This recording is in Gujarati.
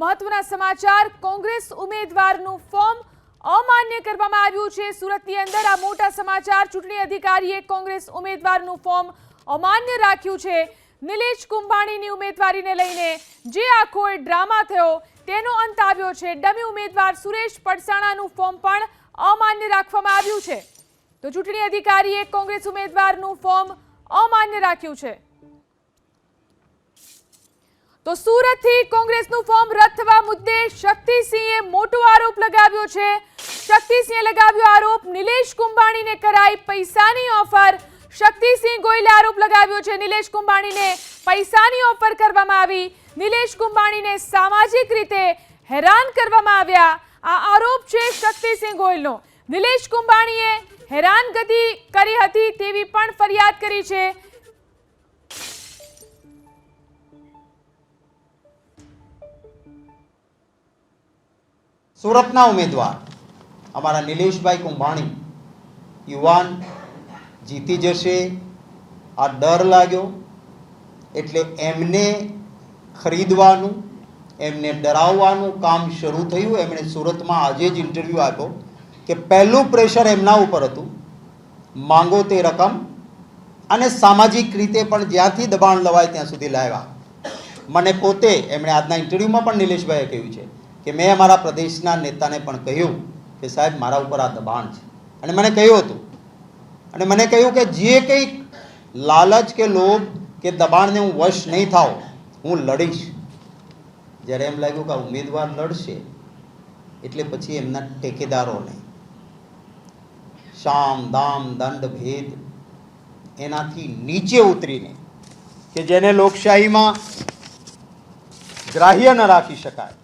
મહત્વના સમાચાર, કોંગ્રેસ ઉમેદવારનું ફોર્મ અમાન્ય કરવામાં આવ્યું છે. સુરતની અંદર આ મોટા સમાચાર, ચૂંટણી અધિકારીએ કોંગ્રેસ ઉમેદવારનું ફોર્મ અમાન્ય રાખ્યું છે. નિલેશ કુંભાણીની ઉમેદવારીને લઈને જે આખો ડ્રામા થયો, તેનો અંત આવ્યો છે. ડમી ઉમેદવાર સુરેશ પડસાણાનું ફોર્મ પણ અમાન્ય રાખવામાં આવ્યું છે. તો ચૂંટણી અધિકારીએ કોંગ્રેસ ઉમેદવારનું ફોર્મ અમાન્ય રાખ્યું છે. તો સુરતથી કોંગ્રેસનું ફોર્મ રદ થવા મુદ્દે શક્તિસિંહે મોટો આરોપ લગાવ્યો છે. શક્તિસિંહે લગાવ્યો આરોપ, નિલેશ કુંભાણીને કરાઈ પૈસાની ઓફર. શક્તિસિંહ ગોયલે આરોપ લગાવ્યો છે, નિલેશ કુંભાણીને પૈસાની ઓફર કરવામાં આવી. નિલેશ કુંભાણીને સામાજિક રીતે હેરાન કરવામાં આવ્યા. આ આરોપ છે શક્તિસિંહ ગોયલનો. નિલેશ કુંભાણીએ હેરાનગતિ કરી હતી તેવી પણ ફરિયાદ કરી છે. સુરતના ઉમેદવાર અમારા નિલેશભાઈ કુંભાણી, યુવાન, જીતી જશે, આ ડર લાગ્યો, એટલે એમને ખરીદવાનું, એમને ડરાવવાનું કામ શરૂ થયું. એમણે સુરતમાં આજે જ ઇન્ટરવ્યૂ આપ્યો કે પહેલું પ્રેશર એમના ઉપર હતું, માંગો તે રકમ અને સામાજિક રીતે પણ જ્યાંથી દબાણ લવાય ત્યાં સુધી લાવ્યા. મને પોતે, એમણે આજના ઇન્ટરવ્યૂમાં પણ નિલેશભાઈએ કહ્યું છે કે મેં અમારા પ્રદેશના નેતાને પણ કહ્યું કે સાહેબ, મારા ઉપર આ દબાણ છે. અને મને કહ્યું હતું. અને મને કહ્યું કે જે કંઈક લાલચ કે લોભ કે દબાણને હું વશ નહીં થાવ હું લડીશ. જ્યારે એમ લાગ્યું કે આ ઉમેદવાર લડશે, એટલે પછી એમના ટેકેદારોને શામ, દામ, દંડ, ભેદ એનાથી નીચે ઉતરીને કે જેને લોકશાહીમાં ગ્રાહ્ય ન રાખી શકાય